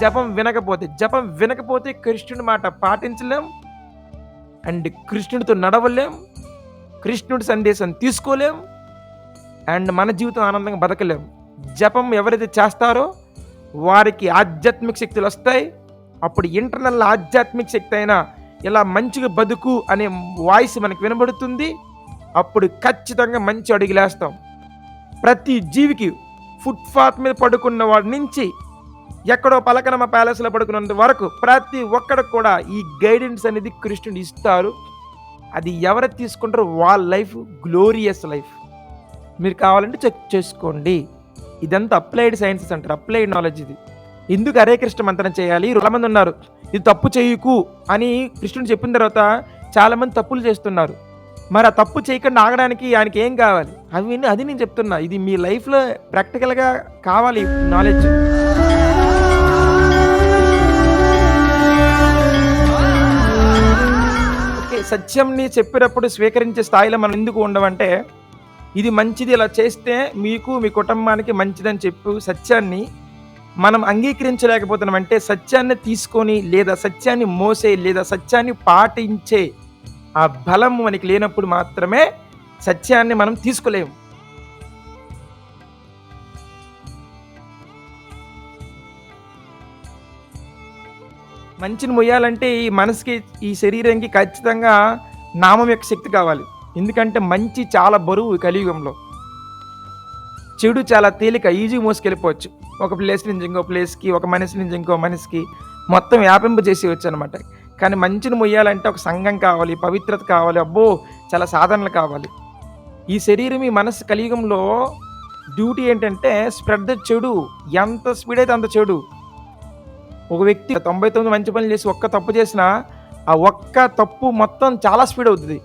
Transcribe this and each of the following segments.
జపం వినకపోతే జపం వినకపోతే కృష్ణుడి మాట పాటించలేం అండ్ కృష్ణుడితో నడవలేం కృష్ణుడి సందేశం తీసుకోలేం అండ్ మన జీవితం ఆనందంగా బతకలేం. జపం ఎవరైతే చేస్తారో వారికి ఆధ్యాత్మిక శక్తులు వస్తాయి. అప్పుడు ఇంటర్నల్ ఆధ్యాత్మిక శక్తి అయినా ఇలా మంచిగా బతుకు అనే వాయిస్ మనకు వినబడుతుంది. అప్పుడు ఖచ్చితంగా మంచి అడుగులేస్తాం. ప్రతి జీవికి ఫుట్పాత్ మీద పడుకున్న వాడి నుంచి ఎక్కడో పలకనమ్మ ప్యాలెస్లో పడుకున్నంత వరకు ప్రతి ఒక్కడికి కూడా ఈ గైడెన్స్ అనేది కృష్ణుడు ఇస్తారు. అది ఎవరు తీసుకుంటారో వాళ్ళ లైఫ్ గ్లోరియస్ లైఫ్. మీరు కావాలంటే చెక్ చేసుకోండి. ఇదంతా అప్లైడ్ సైన్సెస్ అంటారు అప్లైడ్ నాలెడ్జ్ ఇది. ఎందుకు హరే కృష్ణ మంత్రం చేయాలి? రుణమంది మంది ఉన్నారు. ఇది తప్పు చేయకు అని కృష్ణుడు చెప్పిన తర్వాత చాలామంది తప్పులు చేస్తున్నారు. మరి ఆ తప్పు చేయకుండా ఆగడానికి ఆయనకి ఏం కావాలి? అవి అది నేను చెప్తున్నా. ఇది మీ లైఫ్లో ప్రాక్టికల్గా కావాలి నాలెడ్జ్. సత్యంని చెప్పినప్పుడు స్వీకరించే స్థాయిలో మనం ఎందుకు ఉండమంటే ఇది మంచిది ఇలా చేస్తే మీకు మీ కుటుంబానికి మంచిదని చెప్పు సత్యాన్ని మనం అంగీకరించలేకపోతున్నాం అంటే సత్యాన్ని తీసుకొని లేదా సత్యాన్ని మోసే లేదా సత్యాన్ని పాటించే ఆ బలం మనకి లేనప్పుడు మాత్రమే సత్యాన్ని మనం తీసుకోలేము. మంచిని మొయ్యాలంటే ఈ మనసుకి ఈ శరీరానికి ఖచ్చితంగా నామం యొక్క శక్తి కావాలి. ఎందుకంటే మంచి చాలా బరువు ఈ కలియుగంలో. చెడు చాలా తేలిక ఈజీ మోసుకెళ్ళిపోవచ్చు. ఒక ప్లేస్ నుంచి ఇంకో ప్లేస్కి ఒక మనిషి నుంచి ఇంకో మనిషికి మొత్తం వ్యాపింప చేసేయచ్చు అనమాట కానీ మంచిని మొయ్యాలంటే ఒక సంఘం కావాలి పవిత్రత కావాలి అబ్బో చాలా సాధనలు కావాలి. ఈ శరీరం ఈ మనసు కలియుగంలో డ్యూటీ ఏంటంటే స్ప్రెడ్ ద చెడు. ఎంత స్పీడ్ అయితే అంత చెడు. ఒక వ్యక్తి తొంభై తొమ్మిది మంచి పనులు చేసి ఒక్క తప్పు చేసినా ఆ ఒక్క తప్పు మొత్తం చాలా స్పీడ్ అవుతుంది.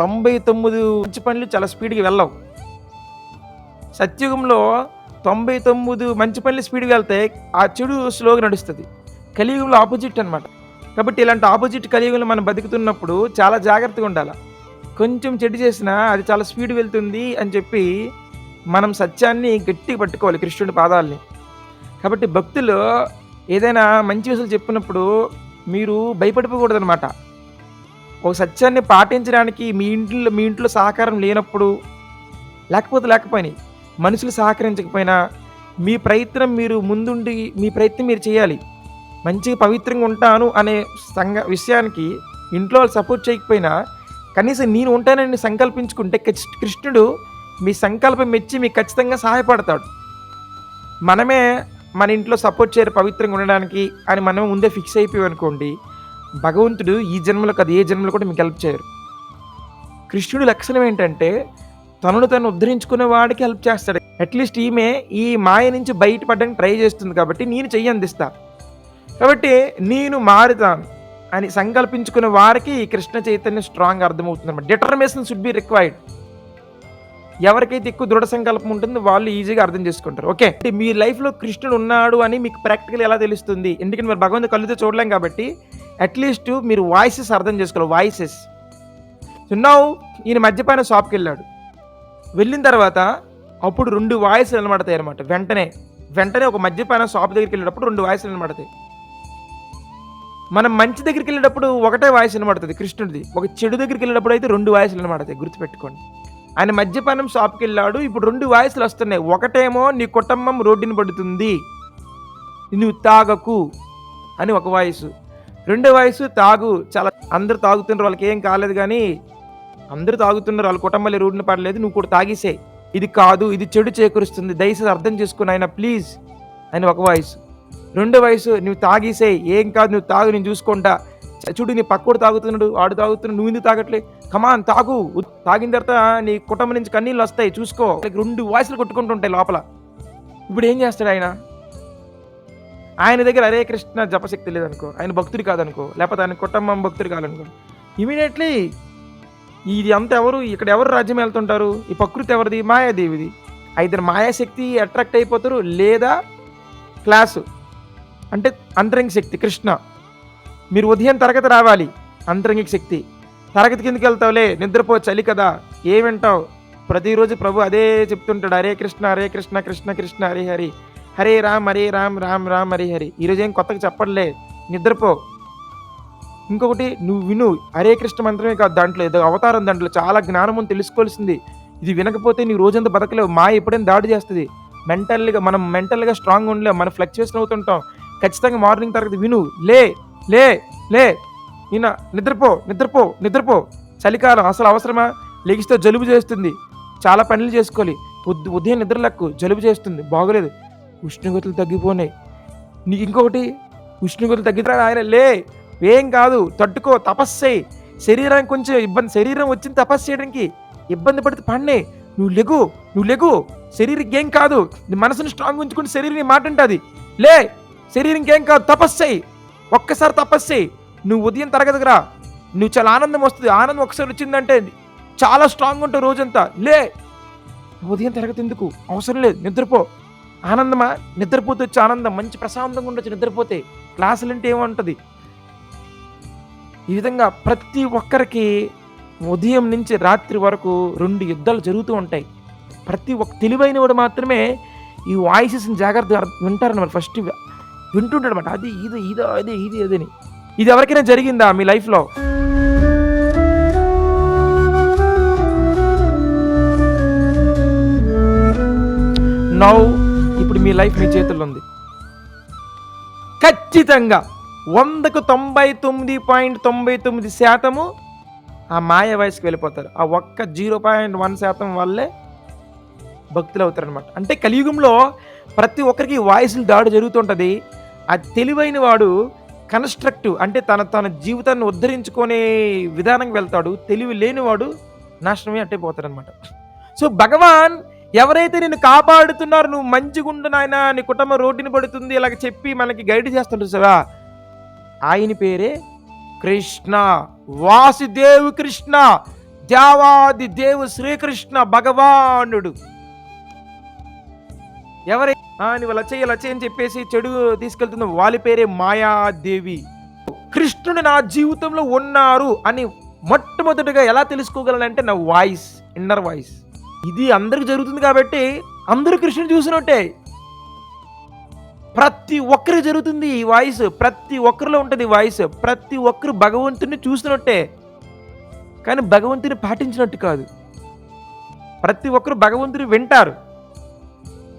తొంభై తొమ్మిది మంచి పనులు చాలా స్పీడ్గా వెళ్ళవు. సత్యుగంలో తొంభై తొమ్మిది మంచి పనులు స్పీడ్గా వెళ్తే ఆ చెడు స్లోగా నడుస్తుంది. కలియుగంలో ఆపోజిట్ అనమాట కాబట్టి ఇలాంటి ఆపోజిట్ కలియుగంలో మనం బతుకుతున్నప్పుడు చాలా జాగ్రత్తగా ఉండాలి. కొంచెం చెడు చేసినా అది చాలా స్పీడ్ వెళ్తుంది అని చెప్పి మనం సత్యాన్ని గట్టిగా పట్టుకోవాలి కృష్ణుడి పాదాలని. కాబట్టి భక్తులు ఏదైనా మంచి విషయాలు చెప్పినప్పుడు మీరు భయపడిపోకూడదనమాట ఒక సత్యాన్ని పాటించడానికి మీ ఇంట్లో మీ ఇంట్లో సహకారం లేనప్పుడు లేకపోతే లేకపోయినాయి మనుషులు సహకరించకపోయినా మీ ప్రయత్నం మీరు ముందుండి మీ ప్రయత్నం మీరు చేయాలి. మంచిగా పవిత్రంగా ఉంటాను అనే సంగ విషయానికి ఇంట్లో వాళ్ళు సపోర్ట్ చేయకపోయినా కనీసం నేను ఉంటానని సంకల్పించుకుంటే కృష్ణుడు మీ సంకల్పం మెచ్చి మీకు ఖచ్చితంగా సహాయపడతాడు. మనమే మన ఇంట్లో సపోర్ట్ చేయరు పవిత్రంగా ఉండడానికి అని మనం ముందే ఫిక్స్ అయిపోయాం అనుకోండి భగవంతుడు ఈ జన్మలో కాదు ఏ జన్మలో కూడా మీకు హెల్ప్ చేయరు. కృష్ణుడి లక్షణం ఏంటంటే తనను తను ఉద్ధరించుకునే వాడికి హెల్ప్ చేస్తాడు. అట్లీస్ట్ ఈమె ఈ మాయ నుంచి బయటపడడానికి ట్రై చేస్తుంది కాబట్టి నేను చెయ్యి అందిస్తా. కాబట్టి నేను మారుతాను అని సంకల్పించుకునే వారికి ఈ కృష్ణ చైతన్యం స్ట్రాంగ్ అర్థమవుతుంది అనమాట డిటర్మినేషన్ షుడ్ బి రిక్వైర్డ్ ఎవరికైతే ఎక్కువ దృఢ సంకల్పం ఉంటుందో వాళ్ళు ఈజీగా అర్థం చేసుకుంటారు. ఓకే అంటే మీ లైఫ్లో కృష్ణుడు ఉన్నాడు అని మీకు ప్రాక్టికల్ ఎలా తెలుస్తుంది? ఎందుకంటే మీరు భగవంతు కళ్ళుతో చూడలేం కాబట్టి అట్లీస్ట్ మీరు వాయిసెస్ అర్థం చేసుకోవాలి. వాయిసెస్ సున్నావు ఈయన మద్యపాన షాప్కి వెళ్ళాడు. వెళ్ళిన తర్వాత అప్పుడు రెండు వాయిస్లు నిలబడతాయి అనమాట వెంటనే వెంటనే ఒక మద్యపాన షాప్ దగ్గరికి వెళ్ళేటప్పుడు రెండు వాయిస్లు నిలబడతాయి మనం మంచి దగ్గరికి వెళ్ళేటప్పుడు ఒకటే వాయిస్ వినబడుతుంది కృష్ణుడిది. ఒక చెడు దగ్గరికి వెళ్ళేటప్పుడు అయితే రెండు వాయిస్లు వినబడతాయి గుర్తుపెట్టుకోండి. ఆయన మద్యపానం షాప్కి వెళ్ళాడు ఇప్పుడు రెండు వాయిస్లు వస్తున్నాయి. ఒకటేమో నీ కుటుంబం రోడ్డుని పడుతుంది. నువ్వు తాగకు అని ఒక వాయిస్. రెండో వాయిస్ తాగు. చాలా అందరు తాగుతున్నారు. వాళ్ళకి ఏం కాలేదు కానీ అందరూ తాగుతున్నారు. వాళ్ళ కుటుంబాలు రోడ్డున పడలేదు. నువ్వు కూడా తాగేసే. ఇది కాదు ఇది చెడు చేకూరుస్తుంది. దయచేసి అర్థం చేసుకుని ఆయన ప్లీజ్ అని ఒక వాయిస్. రెండో వయసు నువ్వు తాగేసే. ఏం కాదు నువ్వు తాగు నేను చూసుకుంటా చూడు నీ పక్కోడు తాగుతున్నాడు ఆడు తాగుతున్నాడు నువ్వు ఎందుకు తాగట్లే? కమాన్ తాగు. తాగిన తర్వాత నీ కుటుంబం నుంచి కన్నీళ్ళు వస్తాయి చూసుకో. రెండు వాయిస్లు కొట్టుకుంటుంటాయి లోపల. ఇప్పుడు ఏం చేస్తాడు ఆయన? ఆయన దగ్గర హరే కృష్ణ జపశక్తి లేదనుకో ఆయన భక్తుడు కాదనుకో లేకపోతే ఆయన కుటుంబం భక్తుడు కాదనుకో. ఇమీడియట్లీ ఇది అంత ఎవరు? ఇక్కడ ఎవరు రాజ్యం వెళ్తుంటారు? ఈ ప్రకృతి ఎవరిది? మాయాదేవిది. ఇద్దరు మాయాశక్తి అట్రాక్ట్ అయిపోతారు లేదా క్లాసు అంటే అంతరంగ శక్తి కృష్ణ. మీరు ఉదయం తరగతి రావాలి. అంతరంగిక శక్తి. తరగతి కిందకి వెళ్తావులే నిద్రపో చలి కదా. ఏం వింటావు? ప్రతిరోజు ప్రభు అదే చెప్తుంటాడు హరే కృష్ణ హరే కృష్ణ కృష్ణ కృష్ణ హరి హరి. హరే రామ్ హరే రామ్ రామ్ రామ్ హరి హరి. ఈరోజు ఏం కొత్తగా చెప్పట్లే. నిద్రపో. ఇంకొకటి నువ్వు విను హరే కృష్ణ మంత్రమే కాదు దాంట్లో ఏదో అవతారం దాంట్లో చాలా జ్ఞానం తెలుసుకోవాల్సింది. ఇది వినకపోతే నీ రోజంతా బతకలేవు మా ఎప్పుడైనా దాడి చేస్తుంది. మెంటల్గా మనం మెంటల్గా స్ట్రాంగ్ ఉండలేవు మనం ఫ్లక్చుయేషన్ అవుతుంటాం. ఖచ్చితంగా మార్నింగ్ తరగతి విను లే. లే లే నిన్న నిద్రపో నిద్రపో నిద్రపో. చలికాలం అసలు అవసరమా? లెగిస్తే జలుబు చేస్తుంది. చాలా పనులు చేసుకోవాలి. ఉద్ ఉదయం నిద్రలకు జలుబు చేస్తుంది. బాగోలేదు. ఉష్ణోగ్రతలు తగ్గిపోయినాయి నీకు ఇంకొకటి ఉష్ణోగ్రతలు తగ్గితే ఆయన లే ఏం కాదు తట్టుకో తపస్సే శరీరానికి కొంచెం ఇబ్బంది శరీరం వచ్చింది తపస్సు చేయడానికి ఇబ్బంది పడితే పండే నువ్వు లెగు నువ్వు లెగు. శరీరం ఏం కాదు. నీ మనసుని స్ట్రాంగ్ ఉంచుకుని శరీరం మాట ఉంటుంది లే శరీరం ఏం కాదు తపస్సు ఒక్కసారి తపస్సే నువ్వు ఉదయం తరగతికి రా. నువ్వు చాలా ఆనందం వస్తుంది. ఆనందం ఒకసారి వచ్చిందంటే చాలా స్ట్రాంగ్ ఉంటావు రోజంతా. లే! ఉదయం తరగతి ఎందుకు? అవసరం లేదు. నిద్రపో. ఆనందమా? నిద్రపోతే వచ్చే ఆనందం. మంచి ప్రశాంతంగా ఉండొచ్చు. నిద్రపోతే క్లాసులు అంటే ఏముంటుంది ఈ విధంగా ప్రతి ఒక్కరికి ఉదయం నుంచి రాత్రి వరకు రెండు యుద్ధాలు జరుగుతూ ఉంటాయి. ప్రతి ఒక్క తెలివైన వాడు మాత్రమే ఈ వాయిసెస్ని జాగ్రత్తగా వింటారన్నమాట. ఫస్ట్ వింటుంటాడు అనమాట అది ఇది ఇది అది ఇది అదని. ఇది ఎవరికైనా జరిగిందా మీ లైఫ్లో? నౌ ఇప్పుడు మీ లైఫ్ మీ చేతుల్లో ఉంది. ఖచ్చితంగా వందకు తొంభై తొమ్మిది పాయింట్ తొంభై తొమ్మిది శాతము ఆ మాయ వయసుకి వెళ్ళిపోతారు. ఆ ఒక్క జీరో పాయింట్ వన్ శాతం వల్లే భక్తులు అవుతారనమాట అంటే కలియుగంలో ప్రతి ఒక్కరికి వాయిస్లు దాడి జరుగుతుంటుంది. ఆ తెలివైన వాడు కన్స్ట్రక్టివ్ అంటే తన తన జీవితాన్ని ఉద్ధరించుకునే విధానంగా వెళ్తాడు. తెలివి లేనివాడు నాశనమే అట్టే పోతాడనమాట సో భగవాన్ ఎవరైతే నేను కాపాడుతున్నారు నువ్వు మంచిగుండు నాయన నీ కుటుంబం రోడ్డుని పడుతుంది ఇలాగ చెప్పి మనకి గైడ్ చేస్తుంటారు సరా ఆయన పేరే కృష్ణ. వాసుదేవు కృష్ణ. దేవాది దేవు శ్రీకృష్ణ భగవానుడు. ఎవరై నువ్వు ఇలా చెయ్యి ఇలా అని చెప్పేసి చెడు తీసుకెళ్తున్న వాళ్ళ పేరే మాయాదేవి. కృష్ణుడు నా జీవితంలో ఉన్నారు అని మొట్టమొదటిగా ఎలా తెలుసుకోగలనంటే నా వాయిస్ ఇన్నర్ వాయిస్ ఇది అందరికి జరుగుతుంది కాబట్టి అందరూ కృష్ణుడు చూసినట్టే. ప్రతి ఒక్కరి జరుగుతుంది ఈ వాయిస్ ప్రతి ఒక్కరిలో ఉంటుంది వాయిస్ ప్రతి ఒక్కరు భగవంతుని చూసినట్టే. కానీ భగవంతుని పాటించినట్టు కాదు. ప్రతి ఒక్కరు భగవంతుని వింటారు.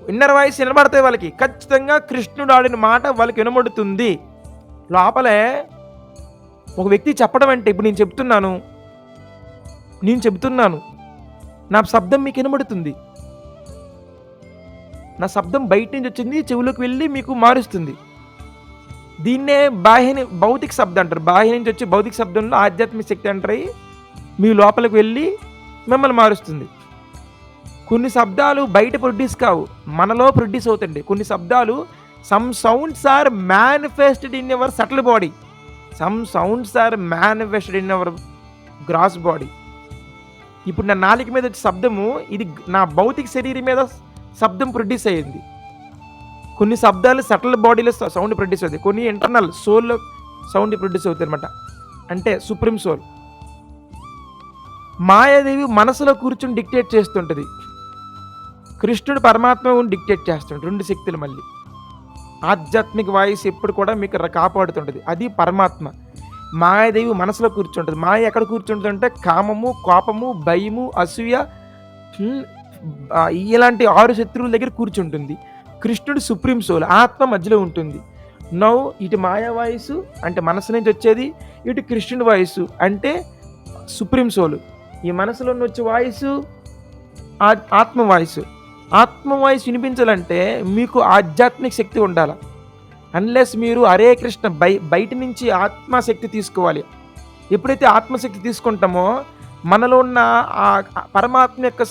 ఇన్నర్ వాయిస్ వినబడతాయి వాళ్ళకి ఖచ్చితంగా కృష్ణుడు ఆడిన మాట వాళ్ళకి వినబడుతుంది. లోపలే ఒక వ్యక్తి చెప్పడం అంటే ఇప్పుడు నేను చెప్తున్నాను. నేను చెబుతున్నాను నా శబ్దం మీకు వినబడుతుంది. నా శబ్దం బయట నుంచి వచ్చింది చెవులోకి వెళ్ళి మీకు మారుస్తుంది. దీన్నే బాహ్య భౌతిక శబ్దం అంటారు. బాహ్య నుంచి వచ్చి భౌతిక శబ్దంలో ఆధ్యాత్మిక శక్తి అంటారు. మీ లోపలికి వెళ్ళి మిమ్మల్ని మారుస్తుంది. కొన్ని శబ్దాలు బయట ప్రొడ్యూస్ కావు మనలో ప్రొడ్యూస్ అవుతుంది కొన్ని శబ్దాలు some sounds are manifested in our subtle body some sounds are manifested in our gross body ఇప్పుడు నా నాలుక మీద వచ్చే శబ్దము ఇది నా భౌతిక శరీరం మీద శబ్దం ప్రొడ్యూస్ అయ్యింది. కొన్ని శబ్దాలు సటిల్ బాడీలో సౌండ్ ప్రొడ్యూస్ అవుతాయి. కొన్ని ఇంటర్నల్ సోల్లో సౌండ్ ప్రొడ్యూస్ అవుతాయి అనమాట అంటే సుప్రీం సోల్ మాయాదేవి మనసులో కూర్చుని డిక్టేట్ చేస్తుంటుంది. కృష్ణుడు పరమాత్మ డిక్టేట్ చేస్తుంటాడు రెండు శక్తులు మళ్ళీ. ఆధ్యాత్మిక వాయిస్ ఎప్పుడు కూడా మీకు కాపాడుతుంటుంది. అది పరమాత్మ. మాయాదేవి మనసులో కూర్చుంటుంది. మాయ ఎక్కడ కూర్చుంటుందంటే కామము కోపము భయము అసూయ ఇలాంటి ఆరు శత్రువుల దగ్గర కూర్చుంటుంది. కృష్ణుడు సుప్రీం సోల్ ఆత్మ మధ్యలో ఉంటుంది. నౌ ఇటు మాయా వాయుసు అంటే మనసు నుంచి వచ్చేది ఇటు కృష్ణుడి వాయుసు అంటే సుప్రీం సోలు. ఈ మనసులో వచ్చే వాయుసు ఆ- ఆత్మ వాయుసు. ఆత్మ వాయిస్ వినిపించాలంటే మీకు ఆధ్యాత్మిక శక్తి ఉండాలి. అన్లెస్ మీరు హరే కృష్ణ బై బయట నుంచి ఆత్మశక్తి తీసుకోవాలి. ఎప్పుడైతే ఆత్మశక్తి తీసుకుంటామో మనలో ఉన్న ఆ పరమాత్మ యొక్క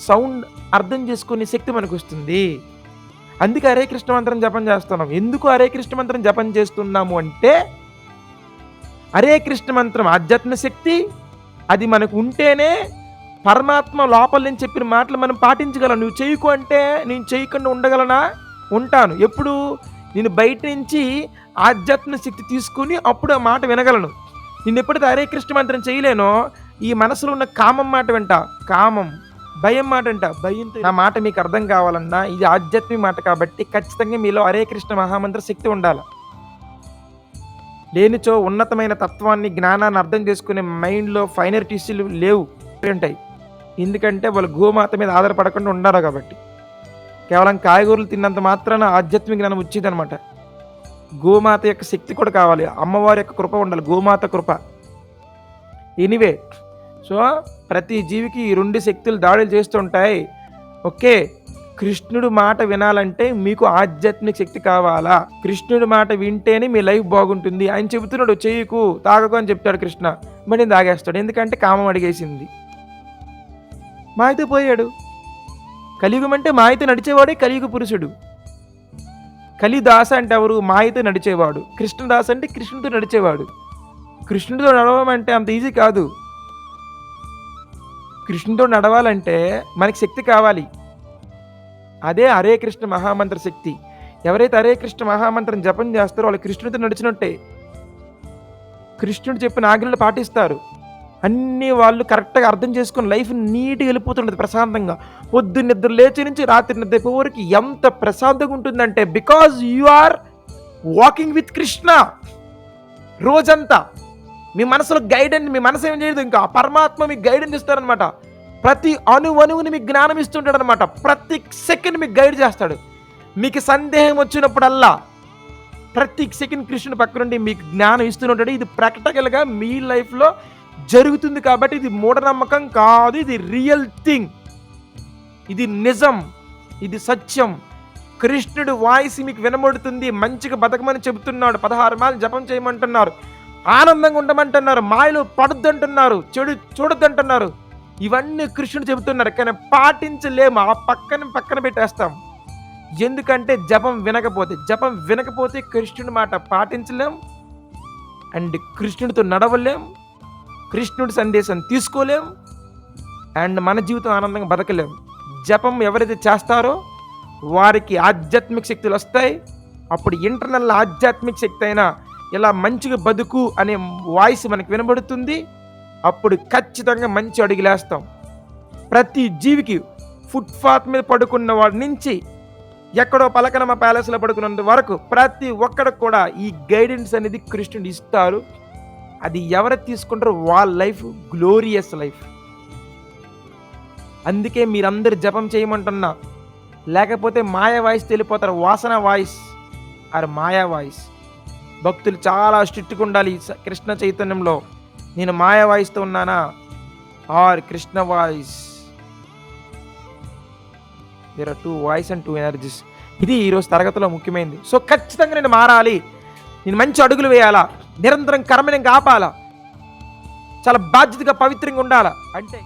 సౌండ్ అర్థం చేసుకునే శక్తి మనకు వస్తుంది అందుకే హరే కృష్ణ మంత్రం జపం చేస్తున్నాం. ఎందుకు హరే కృష్ణ మంత్రం జపం చేస్తున్నాము అంటే హరే కృష్ణ మంత్రం ఆధ్యాత్మ శక్తి అది మనకు ఉంటేనే పరమాత్మ లోపల నుంచి చెప్పిన మాటలు మనం పాటించగలం. నువ్వు చేయకు అంటే నేను చేయకుండా ఉండగలనా? ఉంటాను. ఎప్పుడు? నేను బయట నుంచి ఆధ్యాత్మిక శక్తి తీసుకుని అప్పుడు ఆ మాట వినగలను. నేను ఎప్పుడైతే హరే కృష్ణ మంత్రం చేయలేనో ఈ మనసులో ఉన్న కామం మాట వింట. కామం. భయం మాట అంట భయంతో నా మాట మీకు అర్థం కావాలన్నా ఇది ఆధ్యాత్మిక మాట కాబట్టి ఖచ్చితంగా మీలో హరే కృష్ణ మహామంత్ర శక్తి ఉండాలి. లేనిచో ఉన్నతమైన తత్వాన్ని జ్ఞానాన్ని అర్థం చేసుకునే మైండ్లో ఫైనర్ టీసీలు లేవు. ఉంటాయి. ఎందుకంటే వాళ్ళు గోమాత మీద ఆధారపడకుండా ఉన్నారు కాబట్టి. కేవలం కాయగూరలు తిన్నంత మాత్రాన ఆధ్యాత్మిక జ్ఞానం వచ్చిందనమాట గోమాత యొక్క శక్తి కూడా కావాలి. అమ్మవారి యొక్క కృప ఉండాలి. గోమాత కృప. ఎనివే సో ప్రతి జీవికి ఈ రెండు శక్తులు దాడులు చేస్తుంటాయి ఓకే కృష్ణుడు మాట వినాలంటే మీకు ఆధ్యాత్మిక శక్తి కావాలా? కృష్ణుడి మాట వింటేనే మీ లైఫ్ బాగుంటుంది. ఆయన చెబుతున్నాడు చేయకు తాగకు అని చెప్తాడు కృష్ణ. మరి తాగేస్తాడు ఎందుకంటే కామం అడిగేసింది. మాయతో పోయాడు. కలియుగం అంటే మాయతో నడిచేవాడే కలియుగ పురుషుడు. కలిదాస అంటే ఎవరు? మాయతో నడిచేవాడు. కృష్ణదాస్ అంటే కృష్ణుడితో నడిచేవాడు. కృష్ణుడితో నడవడం అంటే అంత ఈజీ కాదు. కృష్ణుడితో నడవాలంటే మనకి శక్తి కావాలి. అదే హరే కృష్ణ మహామంత్ర శక్తి. ఎవరైతే హరే కృష్ణ మహామంత్రం జపం చేస్తారో వాళ్ళు కృష్ణుడితో నడిచినట్టే. కృష్ణుడు చెప్పిన ఆజ్ఞలు పాటిస్తారు. అన్ని వాళ్ళు కరెక్ట్గా అర్థం చేసుకుని లైఫ్ నీట్గా వెళ్ళిపోతుంటుంది ప్రశాంతంగా. పొద్దున్న నిద్ర లేచి నుంచి రాత్రి నిద్ర వరకు ఎంత ప్రశాంతంగా ఉంటుందంటే because you are walking with Krishna రోజంతా మీ మనసులో గైడెన్స్ మీ మనసు ఏం చేయదు ఇంకా. పరమాత్మ మీకు గైడెన్స్ ఇస్తారనమాట ప్రతి అణు అణువుని మీకు జ్ఞానం ఇస్తుంటాడు అనమాట ప్రతి సెకండ్ మీకు గైడ్ చేస్తాడు. మీకు సందేహం వచ్చినప్పుడల్లా ప్రతి సెకండ్ కృష్ణుని పక్క నుండి మీకు జ్ఞానం ఇస్తుంటాడు ఇది ప్రాక్టికల్గా మీ లైఫ్లో జరుగుతుంది కాబట్టి ఇది మూఢనమ్మకం కాదు ఇది రియల్ థింగ్ ఇది నిజం ఇది సత్యం. కృష్ణుడు వాయిస్ మీకు వినబడుతుంది మంచిగా బతకమని చెబుతున్నాడు పదహారు మాలు జపం చేయమంటున్నారు ఆనందంగా ఉండమంటున్నారు మాయలు పడొద్దంటున్నారు చెడు చూడొద్దంటున్నారు. ఇవన్నీ కృష్ణుడు చెబుతున్నారు కానీ పాటించలేము ఆ పక్కన పక్కన పెట్టేస్తాం. ఎందుకంటే జపం వినకపోతే జపం వినకపోతే కృష్ణుడి మాట పాటించలేం అండ్ కృష్ణుడితో నడవలేం. కృష్ణుడి సందేశం తీసుకోలేం అండ్ మన జీవితం ఆనందంగా బతకలేం. జపం ఎవరైతే చేస్తారో వారికి ఆధ్యాత్మిక శక్తులు వస్తాయి. అప్పుడు ఇంటర్నల్ ఆధ్యాత్మిక శక్తి అయినా ఇలా మంచిగా బతుకు అనే వాయిస్ మనకు వినబడుతుంది. అప్పుడు ఖచ్చితంగా మంచి అడుగులేస్తాం. ప్రతి జీవికి ఫుట్పాత్ మీద పడుకున్న వాడి నుంచి ఎక్కడో పలకనమ్మ ప్యాలెస్లో పడుకున్నంత వరకు ప్రతి ఒక్కడికి కూడా ఈ గైడెన్స్ అనేది కృష్ణుడు ఇస్తారు. అది ఎవరు తీసుకుంటారో వాళ్ళ లైఫ్ గ్లోరియస్ లైఫ్. అందుకే మీరందరు జపం చేయమంటున్నా. లేకపోతే మాయా వాయిస్ తెలిపోతారు వాసన వాయిస్ ఆర్ మాయా వాయిస్. భక్తులు చాలా స్ట్రిక్ట్గా ఉండాలి కృష్ణ చైతన్యంలో. నేను మాయా వాయిస్తో ఉన్నానా? Or Krishna voice. There are two voice and two energies ఇది ఈరోజు తరగతిలో ముఖ్యమైనది. సో ఖచ్చితంగా నేను మారాలి. నేను మంచి అడుగులు వేయాలా? నిరంతరం కర్మని కాపాల చాలా బాధ్యతగా పవిత్రంగా ఉండాలా? అంటే